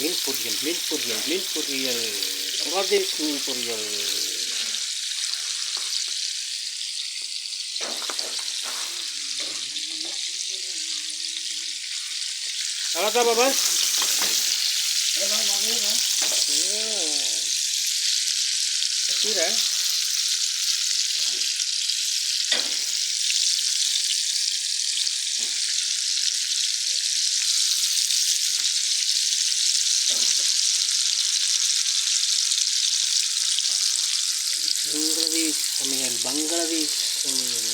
மீன் பொரியல் மீன் பொரியல் மீன் பொரியல் பங்களாதேஷ் மீன் பொரியல் அழகா பாபா கீரை பங்களாதேஷ் சமையல் பங்களாதேஷ் சமையல்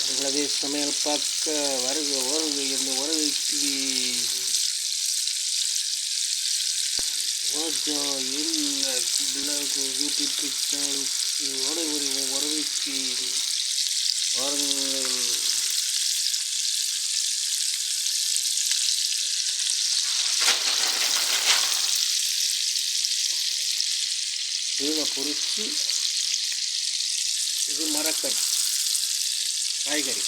பங்களாதேஷ் சமையல் பார்க்க வருக வருக இந்த வருகைக்கு ராஜா என்ன பிள்ளைக்கு யூடியூப் சேனலுக்கு அனைவரையும் வரவேற்று வாருங்கள் மீனை பொறிச்சு இது மரக்கறி காய்கறி.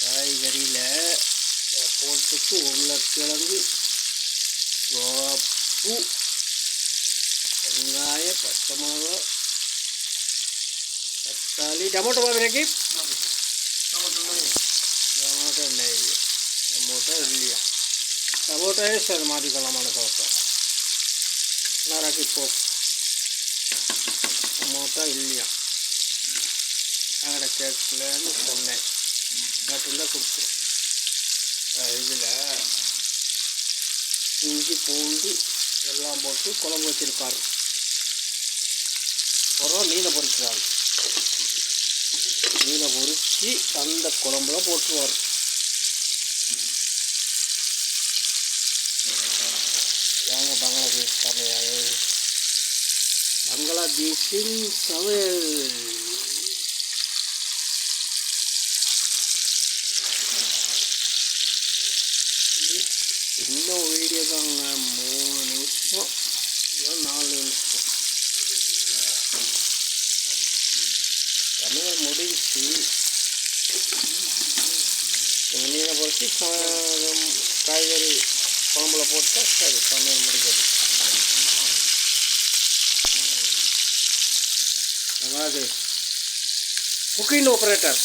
காய்கறியில் போட்டுக்கு உருளைக்கிழங்கு சோப்பு வெங்காய பச்சை மிளகா தக்காளி டமோட்டோ பாபினாக்கி டமோட்டோ நெய் டமோட்டோ இல்லையா டொமேட்டோ வேஸ்ட் அது மாற்றிக்கலாமான தோசை போ டொமேட்டோ இல்லையா? நாங்கட கேட்கலன்னு சொன்னேன். மட்டும்தான் கொடுத்துரும் இதில் இஞ்சி பூண்டு எல்லாம் போட்டு குழம்பு வச்சிருக்காரு அப்புறம் மீனை பொரிக்கிறாரு. மீனை பொறிச்சு அந்த குழம்புல போட்டுருவார். ஏங்க பங்களாதேஷ் சமையல் பங்களாதேஷின் சமையல். இன்னும் வீடியோ தாங்க மூணு நிமிஷம். இல்லை நாலு நிமிஷம். சமையல் முடிஞ்சு. மீனை பொறுத்து காய்கறி குழம்புல போட்டால் சரி சமையல் முடிஞ்சது. அதாவது குக்கிங் ஆப்ரேட்டர்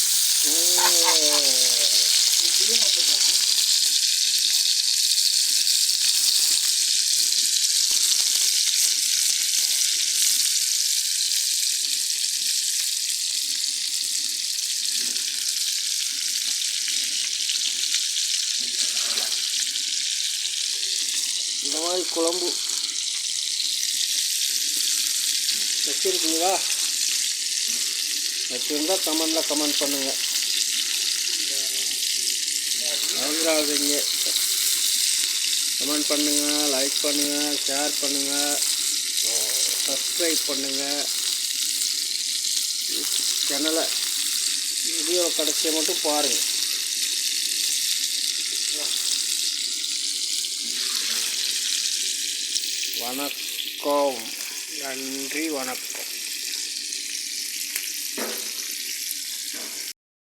இந்த மாதிரி குழம்பு. வச்சுருக்கீங்களா? வச்சுருந்தால் கமெண்டில் கமெண்ட் பண்ணுங்கள் மறந்துடாதீங்க கமெண்ட் பண்ணுங்கள் லைக் பண்ணுங்கள் ஷேர் பண்ணுங்கள் சப்ஸ்கிரைப் பண்ணுங்கள் சேனலை வீடியோ கடைசியை மட்டும் பாருங்கள் வணக்கம். நன்றி வணக்கம்.